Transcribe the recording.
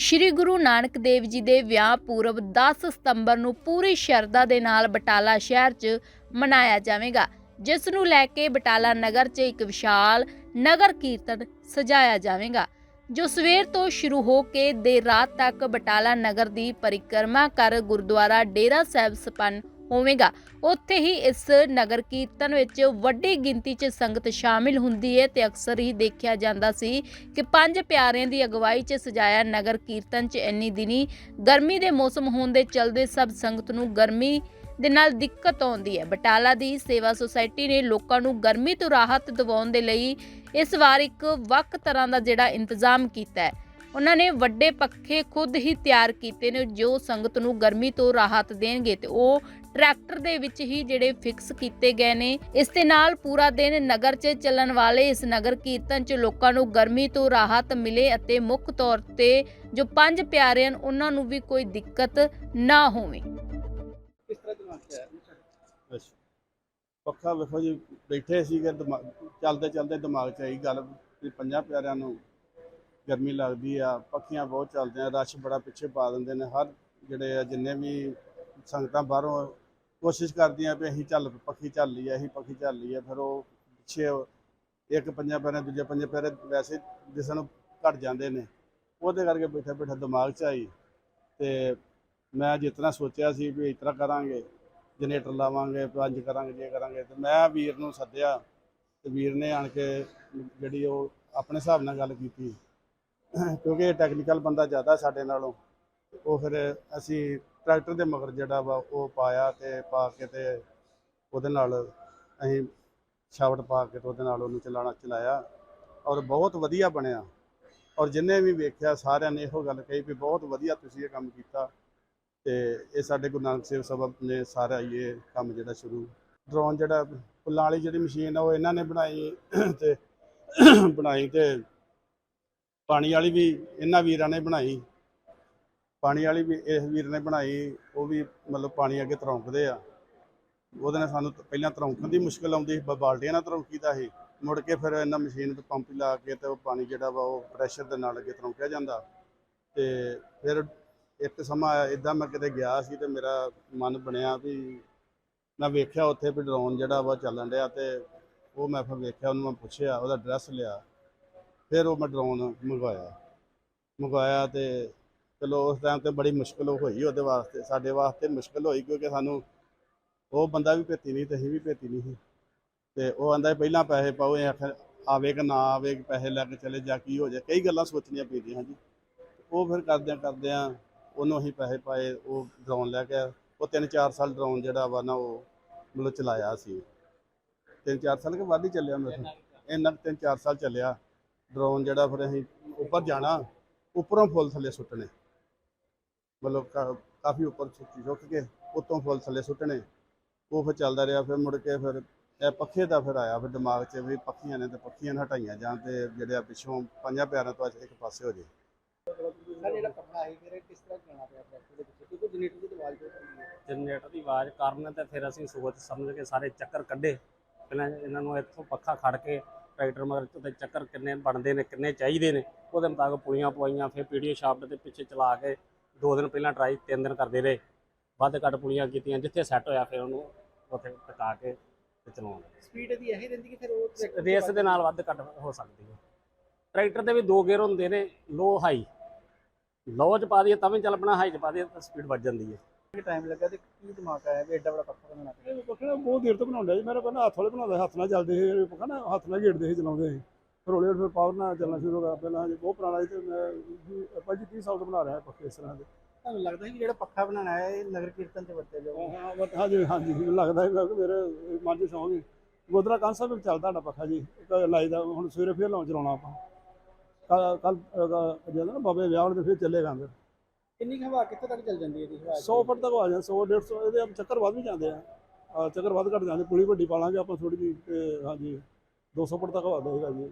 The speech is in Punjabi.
ਸ਼੍ਰੀ ਗੁਰੂ ਨਾਨਕ ਦੇਵ ਜੀ ਦੇ ਵਿਆਹ ਪੂਰਬ 10 ਸਤੰਬਰ ਨੂੰ ਪੂਰੀ ਸ਼ਰਧਾ ਦੇ ਨਾਲ ਬਟਾਲਾ ਸ਼ਹਿਰ 'ਚ ਮਨਾਇਆ ਜਾਵੇਗਾ, ਜਿਸ ਨੂੰ ਲੈ ਕੇ ਬਟਾਲਾ ਨਗਰ 'ਚ ਇੱਕ ਵਿਸ਼ਾਲ ਨਗਰ ਕੀਰਤਨ ਸਜਾਇਆ ਜਾਵੇਗਾ, ਜੋ ਸਵੇਰ ਤੋਂ ਸ਼ੁਰੂ ਹੋ ਕੇ ਦੇਰ ਰਾਤ ਤੱਕ ਬਟਾਲਾ ਨਗਰ ਦੀ ਪਰਿਕਰਮਾ ਕਰ ਗੁਰਦੁਆਰਾ ਡੇਰਾ ਸਾਹਿਬ ਸੰਪੰਨ ਹੋਵੇਗਾ। ਉੱਥੇ ਹੀ ਇਸ ਨਗਰ ਕੀਰਤਨ ਵਿੱਚ ਵੱਡੀ ਗਿਣਤੀ 'ਚ ਸੰਗਤ ਸ਼ਾਮਿਲ ਹੁੰਦੀ ਹੈ ਤੇ ਅਕਸਰ ਹੀ ਦੇਖਿਆ ਜਾਂਦਾ ਸੀ ਕਿ ਪੰਜ ਪਿਆਰਿਆਂ ਦੀ ਅਗਵਾਈ 'ਚ ਸਜਾਇਆ ਨਗਰ ਕੀਰਤਨ 'ਚ ਇੰਨੀ ਦਿਨੀ ਗਰਮੀ ਦੇ ਮੌਸਮ ਹੋਣ ਦੇ ਚਲਦੇ ਸਭ ਸੰਗਤ ਨੂੰ ਗਰਮੀ ਦੇ ਨਾਲ ਦਿੱਕਤ ਆਉਂਦੀ ਹੈ ਬਟਾਲਾ ਦੀ ਸੇਵਾ ਸੁਸਾਇਟੀ ਨੇ ਲੋਕਾਂ ਨੂੰ ਗਰਮੀ ਤੋਂ ਰਾਹਤ ਦਿਵਾਉਣ ਦੇ ਲਈ ਇਸ ਵਾਰ ਇੱਕ ਵੱਖ ਤਰ੍ਹਾਂ ਦਾ ਜਿਹੜਾ ਇੰਤਜ਼ਾਮ ਕੀਤਾ ਹੈ ਉਹਨਾਂ ਨੇ ਵੱਡੇ ਪੱਖੇ ਖੁਦ ਹੀ ਤਿਆਰ ਕੀਤੇ ਨੇ ਜੋ ਸੰਗਤ ਨੂੰ ਗਰਮੀ ਤੋਂ ਰਾਹਤ ਦੇਣਗੇ ਤੇ ਉਹ ਟਰੈਕਟਰ ਦੇ ਵਿੱਚ ਹੀ ਜਿਹੜੇ ਫਿਕਸ ਕੀਤੇ ਗਏ ਨੇ। ਇਸ ਦੇ ਨਾਲ ਪੂਰਾ ਦਿਨ ਨਗਰ 'ਚ ਚੱਲਣ ਵਾਲੇ ਇਸ ਨਗਰ ਕੀਰਤਨ 'ਚ ਲੋਕਾਂ ਨੂੰ ਗਰਮੀ ਤੋਂ ਰਾਹਤ ਮਿਲੇ ਅਤੇ ਮੁੱਖ ਤੌਰ ਤੇ ਜੋ ਪੰਜ ਪਿਆਰੇ ਹਨ, ਉਹਨਾਂ ਨੂੰ ਵੀ ਕੋਈ ਦਿੱਕਤ ਨਾ ਹੋਵੇ। ਕਿਸ ਤਰ੍ਹਾਂ ਦਿਮਾਗ 'ਚ ਆਇਆ ਅੱਛਾ। ਪੱਖਾ ਵੇਖੋ ਜੀ, ਬੈਠੇ ਸੀਗੇ ਚੱਲਦੇ ਚੱਲਦੇ ਦਿਮਾਗ 'ਚ ਆਈ ਗੱਲ ਵੀ ਪੰਜਾਂ ਪਿਆਰਿਆਂ ਨੂੰ ਗਰਮੀ ਲੱਗਦੀ ਆ, ਪੱਖੀਆਂ ਬਹੁਤ ਚੱਲਦੇ ਆ ਰਸ਼ ਬੜਾ ਪਿੱਛੇ ਪਾ ਦਿੰਦੇ ਨੇ, ਹਰ ਜਿਹੜੇ ਆ, ਜਿੰਨੇ ਵੀ ਸੰਗਤਾਂ ਬਾਹਰੋਂ ਕੋਸ਼ਿਸ਼ ਕਰਦੀਆਂ ਵੀ ਅਸੀਂ ਚੱਲ ਪੱਖੀ ਚੱਲ ਲਈਏ, ਅਸੀਂ ਪੱਖੀ ਚੱਲ ਲਈਏ, ਫਿਰ ਉਹ ਪਿੱਛੇ ਇੱਕ ਪੰਜਾਂ ਪਿਆਰਿਆਂ ਦੂਜੇ ਪੰਜਾਂ ਪੈਰੇ ਵੈਸੇ ਦਿਸਣ ਨੂੰ ਘਟ ਜਾਂਦੇ ਨੇ। ਉਹਦੇ ਕਰਕੇ ਬੈਠਾ ਬੈਠਾ ਦਿਮਾਗ 'ਚ ਆਈ ਤੇ ਮੈਂ ਜਿਤਨਾ ਸੋਚਿਆ ਸੀ ਵੀ ਇਸ ਤਰ੍ਹਾਂ ਕਰਾਂਗੇ, ਜਨਰੇਟਰ ਲਾਵਾਂਗੇ, ਪੰਜ ਕਰਾਂਗੇ ਜੇ ਕਰਾਂਗੇ, ਤੇ ਮੈਂ ਵੀਰ ਨੂੰ ਸੱਦਿਆ ਤੇ ਵੀਰ ਨੇ ਆਣ ਕੇ ਜਿਹੜੀ ਉਹ ਆਪਣੇ ਹਿਸਾਬ ਨਾਲ ਗੱਲ ਕੀਤੀ। ਕਿਉਂਕਿ ਇਹ ਟੈਕਨੀਕਲ ਬੰਦਾ ਜ਼ਿਆਦਾ ਸਾਡੇ ਨਾਲੋਂ, ਉਹ ਫਿਰ ਅਸੀਂ ਟਰੈਕਟਰ ਦੇ ਮਗਰ ਜਿਹੜਾ ਵਾ ਉਹ ਪਾਇਆ ਤੇ ਪਾ ਕੇ ਤੇ ਉਹਦੇ ਨਾਲ ਅਸੀਂ ਸ਼ਾਵਟ ਪਾ ਕੇ ਤੇ ਉਹਦੇ ਨਾਲ ਉਹਨੂੰ ਚਲਾਣਾ ਚਲਾਇਆ ਔਰ ਬਹੁਤ ਵਧੀਆ ਬਣਿਆ। ਔਰ ਜਿੰਨੇ ਵੀ ਵੇਖਿਆ ਸਾਰਿਆਂ ਨੇ ਇਹੋ ਗੱਲ ਕਹੀ ਵੀ ਬਹੁਤ ਵਧੀਆ ਤੁਸੀਂ ਇਹ ਕੰਮ ਕੀਤਾ ਤੇ ਇਹ ਸਾਡੇ ਗੁਰੂ ਨਾਨਕ ਸੇਵ ਸਭਾ ਨੇ ਸਾਰਾ ਹੀ ਇਹ ਕੰਮ ਜਿਹੜਾ ਸ਼ੁਰੂ ਡਰੋਨ ਜਿਹੜਾ ਫੁੱਲਾਂ ਵਾਲੀ ਜਿਹੜੀ ਮਸ਼ੀਨ ਆ ਉਹ ਇਹਨਾਂ ਨੇ ਬਣਾਈ ਤੇ ਬਣਾਈ ਤੇ ਪਾਣੀ ਵਾਲੀ ਵੀ ਇਹਨਾਂ ਵੀਰਾਂ ਨੇ ਬਣਾਈ। ਪਾਣੀ ਵਾਲੀ ਵੀ ਇਸ ਵੀਰ ਨੇ ਬਣਾਈ, ਉਹ ਵੀ ਮਤਲਬ ਪਾਣੀ ਅੱਗੇ ਤਰੌਂਕਦੇ ਆ। ਉਹਦੇ ਨਾਲ ਸਾਨੂੰ ਪਹਿਲਾਂ ਤਰੌਂਕਣ ਦੀ ਮੁਸ਼ਕਲ ਆਉਂਦੀ ਸੀ, ਬ- ਬਾਲਟੀਆਂ ਨਾਲ ਤਰੌਂਕੀਦਾ ਸੀ। ਮੁੜ ਕੇ ਫਿਰ ਇਹਨਾਂ ਮਸ਼ੀਨ ਤੇ ਪੰਪ ਲਾ ਕੇ ਤੇ ਉਹ ਪਾਣੀ ਜਿਹੜਾ ਵਾ ਉਹ ਪ੍ਰੈਸ਼ਰ ਦੇ ਨਾਲ ਅੱਗੇ ਤਰੌਂਕਿਆ ਜਾਂਦਾ। ਤੇ ਫਿਰ ਇੱਕ ਸਮਾਂ ਇਦਾਂ ਮੈਂ ਕਿਤੇ ਗਿਆ ਸੀ ਤੇ ਮੇਰਾ ਮਨ ਬਣਿਆ ਵੀ ਮੈਂ ਵੇਖਿਆ ਉੱਥੇ ਵੀ ਡਰੋਨ ਜਿਹੜਾ ਵਾ ਚੱਲਣ ਡਿਆ ਤੇ ਉਹ ਮੈਂ ਫਿਰ ਵੇਖਿਆ, ਉਹਨੂੰ ਮੈਂ ਪੁੱਛਿਆ, ਉਹਦਾ ਐਡਰੈਸ ਲਿਆ। ਫਿਰ ਉਹ ਮੈਂ ਡਰੋਨ ਮੰਗਵਾਇਆ। ਮੰਗਵਾਇਆ ਤੇ ਚਲੋ ਉਸ ਟਾਈਮ ਤੇ ਬੜੀ ਮੁਸ਼ਕਲ ਹੋਈ ਉਹਦੇ ਵਾਸਤੇ, ਸਾਡੇ ਵਾਸਤੇ ਮੁਸ਼ਕਲ ਹੋਈ ਕਿਉਂਕਿ ਸਾਨੂੰ ਉਹ ਬੰਦਾ ਵੀ ਭੇਤੀ ਨਹੀਂ ਤੇ ਅਸੀਂ ਵੀ ਭੇਤੀ ਨਹੀਂ ਸੀ। ਤੇ ਉਹ ਆਂਦਾ ਪਹਿਲਾਂ ਪੈਸੇ ਪਾਓ, ਇਹ ਆਖਰ ਆਵੇ ਕਿ ਨਾ ਆਵੇ ਪੈਸੇ ਲੈ ਕੇ ਚਲੇ ਜਾ, ਕੀ ਹੋ ਜਾ ਕਈ ਗੱਲਾਂ ਸੋਚਣੀਆਂ ਪੈਂਦੀਆਂ ਹਾਂਜੀ ਉਹ ਫਿਰ ਕਰਦਿਆਂ ਕਰਦਿਆਂ ਉਹਨੂੰ ਅਸੀਂ ਪੈਸੇ ਪਾਏ, ਉਹ ਡਰੋਨ ਲੈ ਕੇ ਆਇਆ। ਉਹ 3-4 ਸਾਲ ਡਰੋਨ ਜਿਹੜਾ ਵਾ ਨਾ ਉਹ ਮਤਲਬ ਚਲਾਇਆ ਸੀ। 3-4 ਸਾਲ ਕੇ ਵੱਧ ਹੀ ਚੱਲਿਆ ਮੇਰੇ ਖਿਆਲ। ਇੰਨਾ 3-4 ਸਾਲ ਚੱਲਿਆ। ਡਰੋਨ ਜਿਹੜਾ ਫਿਰ ਅਸੀਂ ਉੱਪਰ ਜਾਣਾ, ਉੱਪਰੋਂ ਫੁੱਲ ਥੱਲੇ ਸੁੱਟਣੇ। ਮਤਲਬ ਕਾ- ਕਾਫੀ ਉੱਪਰ ਸੁੱਟੀ ਸੁੱਟ ਕੇ ਉੱਤੋਂ ਫੁੱਲ ਥੱਲੇ ਸੁੱਟਣੇ। ਉਹ ਫਿਰ ਚੱਲਦਾ ਰਿਹਾ ਫਿਰ ਮੁੜ ਕੇ ਫਿਰ ਇਹ ਪੱਖੇ ਦਾ ਫਿਰ ਆਇਆ ਫਿਰ ਦਿਮਾਗ 'ਚ ਵੀ ਪੱਖੀਆਂ ਨੇ ਤੇ ਪੱਖੀਆਂ ਨੂੰ ਹਟਾਈਆਂ ਜਾਣ ਤੇ ਜਿਹੜੇ ਆ ਪਿੱਛੋਂ ਪੰਜਾਂ ਪਿਆਰਿਆਂ ਤੋਂ ਇੱਕ ਪਾਸੇ ਹੋ ਜੇ। ਜਨਰੇਟਰ ਦੀ ਆਵਾਜ਼ ਕਾਰਨ ਤੇ ਫਿਰ ਅਸੀਂ ਸੋਚ ਸਮਝ ਕੇ ਸਾਰੇ ਚੱਕਰ ਕੱਢੇ। ਪਹਿਲਾਂ ਇਹਨਾਂ ਨੂੰ ਇੱਥੋਂ ਪੱਖਾ ਖੜ ਕੇ ਟਰੈਕਟਰ ਮਗਰ ਤੇ ਚੱਕਰ ਕਿੰਨੇ ਬਣਦੇ ਨੇ ਕਿੰਨੇ ਚਾਹੀਦੇ ਨੇ। ਉਹਦੇ ਮੁਤਾਬਕ ਪੁਲੀਆਂ ਪਵਾਈਆਂ ਫਿਰ ਪੀਡੀਓ ਸ਼ਾਫਟ ਦੇ ਪਿੱਛੇ ਚਲਾ ਕੇ ਦੋ ਦਿਨ ਪਹਿਲਾਂ ਟਰਾਈ ਤਿੰਨ ਦਿਨ ਕਰਦੇ ਰਹੇ। ਵੱਧ ਘੱਟ ਪੁਲੀਆਂ ਕੀਤੀਆਂ ਜਿੱਥੇ ਸੈੱਟ ਹੋਇਆ ਫਿਰ ਉਹਨੂੰ ਉੱਥੇ ਟਿਕਾ ਕੇ ਤੇ ਚਲਾਉਣਾ। ਸਪੀਡ ਦੀ ਇਹੀ ਰਹਿੰਦੀ ਕਿ ਫਿਰ ਉਹ ਰੇਸ ਦੇ ਨਾਲ ਵੱਧ ਘੱਟ ਹੋ ਸਕਦੀ ਹੈ। ਟਰੈਕਟਰ ਦੇ ਵੀ ਦੋ ਗੇਅਰ ਹੁੰਦੇ ਨੇ ਲੋ ਹਾਈ ਲੋ ਚ ਪਾ ਦਈਏ ਤਾਂ ਵੀ ਚੱਲ ਪਣਾ ਹਾਈ ਚ ਪਾ ਦਈਏ ਤਾਂ ਸਪੀਡ ਵੱਧ ਜਾਂਦੀ ਹੈ। ਕਿ ਟਾਈਮ ਲੱਗਾ ਤੇ ਕੀ ਦਿਮਾਗ ਆਇਆ ਵੀ ਐਡਾ ਬੜਾ ਪੱਖਾ ਬਣਾਉਣਾ ਪਿਆ ਇਹ ਪੱਖਾ ਬਹੁਤ ਦੇਰ ਤੋਂ ਬਣਾਉਂਦਾ ਜੀ ਮੇਰਾ ਪਹਿਲਾਂ ਹੱਥ ਵਾਲੇ ਬਣਾਉਂਦਾ ਹੱਥ ਨਾਲ ਚੱਲਦੇ ਸੀ ਪੱਖਾ ਨਾ ਹੱਥ ਨਾਲ ਘੇੜਦੇ ਸੀ ਚਲਾਉਂਦੇ ਸੀ। ਫਿਰ ਹੌਲੀ ਹੌਲੀ ਫਿਰ ਪਾਵਰ ਨਾਲ ਚੱਲਣਾ ਸ਼ੁਰੂ ਹੋ ਗਿਆ ਪਹਿਲਾਂ ਜੀ ਬਹੁਤ ਪੁਰਾਣਾ ਸੀ ਤੇ ਮੈਂ ਵੀ ਆਪਾਂ ਜੀ 30 ਸਾਲ ਤੋਂ ਬਣਾ ਰਿਹਾ ਪੱਖੇ ਇਸ ਤਰ੍ਹਾਂ ਦੇ। ਤੁਹਾਨੂੰ ਲੱਗਦਾ ਸੀ ਕਿ ਜਿਹੜਾ ਪੱਖਾ ਬਣਾਉਣਾ ਹੈ ਇਹ ਨਗਰ ਕੀਰਤਨ ਤੇ ਵਰਤਿਆ ਜਾਊਗਾ? ਹਾਂ ਬਟ ਹਾਂਜੀ ਹਾਂਜੀ ਮੈਨੂੰ ਲੱਗਦਾ ਹੈ ਕਿ ਮੇਰੇ ਮਨ 'ਚ ਸ਼ੌਂਕ ਹੈ ਗੋਦਰਾ ਕਾਂਸਾ ਵੀ ਚੱਲਦਾ ਸਾਡਾ ਪੱਖਾ ਜੀ ਇੱਕ ਲਾਈਦਾ ਹੁਣ ਸਵੇਰੇ ਫਿਰ ਲਾਉਂ ਚਲਾਉਣਾ ਆਪਾਂ। ਕੱਲ ਕੱਲ ਜਦੋਂ ਨਾ ਬਾਬੇ ਵਿਆਹ ਹੋਣ ਤੇ ਫਿਰ ਚੱਲੇਗਾ ਅੰਦਰ। ਕਿੰਨੀ ਹਵਾ ਕਿੱਥੇ ਤੱਕ ਚੱਲ ਜਾਂਦੀ ਹੈ ਇਹਦੀ ਹਵਾ? 100 ਫੁੱਟ ਤੱਕ ਆ ਜਾਂਦਾ 100 150 ਇਹਦੇ ਆਪ ਚੱਕਰ ਵੱਧ ਵੀ ਜਾਂਦੇ ਆ। ਚੱਕਰ ਵੱਧ ਘੱਟ ਜਾਂਦੇ ਪੁਲੀ ਵੱਡੀ ਪਾ ਲਾਂਗੇ ਆਪਾਂ ਥੋੜੀ ਤੇ ਹਾਂਜੀ 200 ਫੁੱਟ ਤੱਕ ਵੱਧ ਹੋਏਗਾ ਜੀ।